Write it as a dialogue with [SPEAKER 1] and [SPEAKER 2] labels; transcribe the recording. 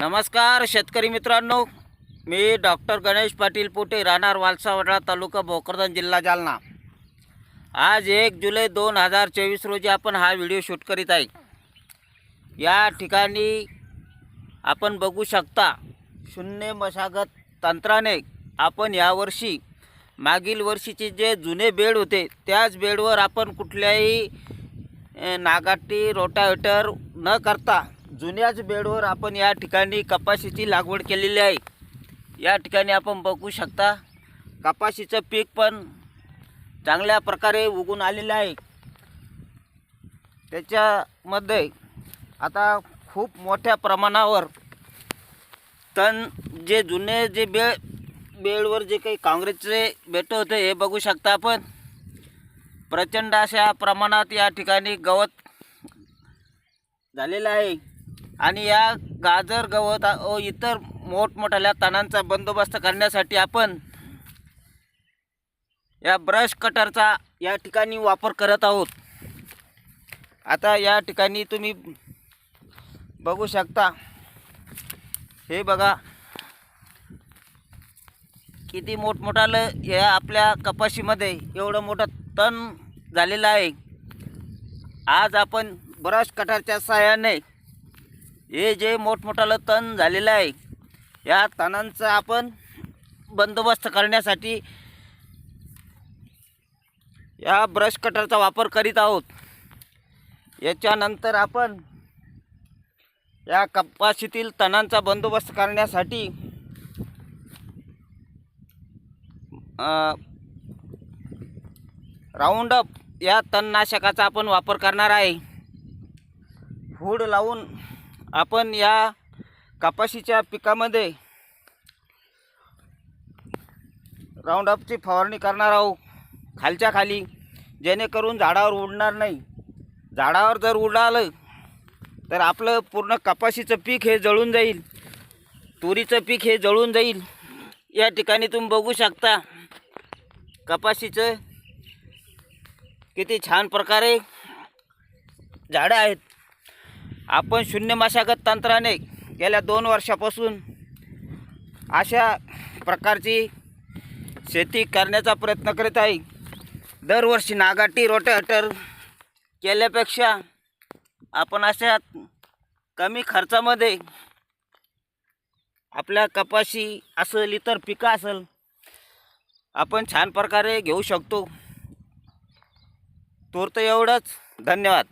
[SPEAKER 1] नमस्कार शेतकरी मित्रांनो. मी डॉक्टर गणेश पाटील पोटे राहणार वालसावडा तालुका भोकरदन जिल्हा जालना. आज एक जुलै दोन हजार चोवीस रोजी आपण हा व्हिडिओ शूट करीत आहे. या ठिकाणी आपण बघू शकता शून्य मशागत तंत्राने आपण यावर्षी मागील वर्षीचे जे जुने बेड होते त्याच बेडवर आपण कुठल्याही नागाटी रोटावेटर न करता जुन्याच बेडवर आपण या ठिकाणी कपाशीची लागवड केलेली आहे. या ठिकाणी आपण बघू शकता कपाशीचं पीक पण चांगल्या प्रकारे उगून आलेलं आहे. त्याच्यामध्ये आता खूप मोठ्या प्रमाणावर तण जे जुने जे बेळ बेळवर जे काही काँग्रेसचे बेट होते हे बघू शकता आपण. प्रचंड अशा प्रमाणात या ठिकाणी गवत झालेलं आहे. आणि या गाजर गवत व इतर मोठमोठ्या तणांचा बंदोबस्त करण्यासाठी आपण या ब्रश कटरचा या ठिकाणी वापर करत आहोत. आता या ठिकाणी तुम्ही बघू शकता हे बघा किती मोठमोठालं या आपल्या कपाशीमध्ये एवढं मोठं तण झालेलं आहे. आज आपण ब्रश कटरच्या सहाय्याने हे जे मोठमोठालं तण झालेलं आहे या तणांचा आपण बंदोबस्त करण्यासाठी या ब्रश कटरचा वापर करीत आहोत. याच्यानंतर आपण या कपाशीतील तणांचा बंदोबस्त करण्यासाठी राऊंडअप या तणनाशकाचा आपण वापर करणार आहे. फूड लावून आपण या कपाशीच्या पिकामध्ये राऊंडअपची फवारणी करणार आहोत. खालच्या खाली. जेणेकरून झाडावर उडणार नाही. झाडावर जर उडालं तर आपलं पूर्ण कपाशीचं पीक हे जळून जाईल. तुरीचं पीक हे जळून जाईल. या ठिकाणी तुम्ही बघू शकता कपाशीचं किती छान प्रकारे झाडं आहेत. आपण शून्य मशागत तंत्राने गेल्या दोन वर्षापासून अशा प्रकारची शेती करण्याचा प्रयत्न करीत आहे. दरवर्षी नागाटी रोटेटर केल्यापेक्षा आपण अशा कमी खर्चामध्ये आपल्या कपाशी असेल इतर पिकं असेल आपण छान प्रकारे घेऊ शकतो. तूर्त एवढंच. धन्यवाद.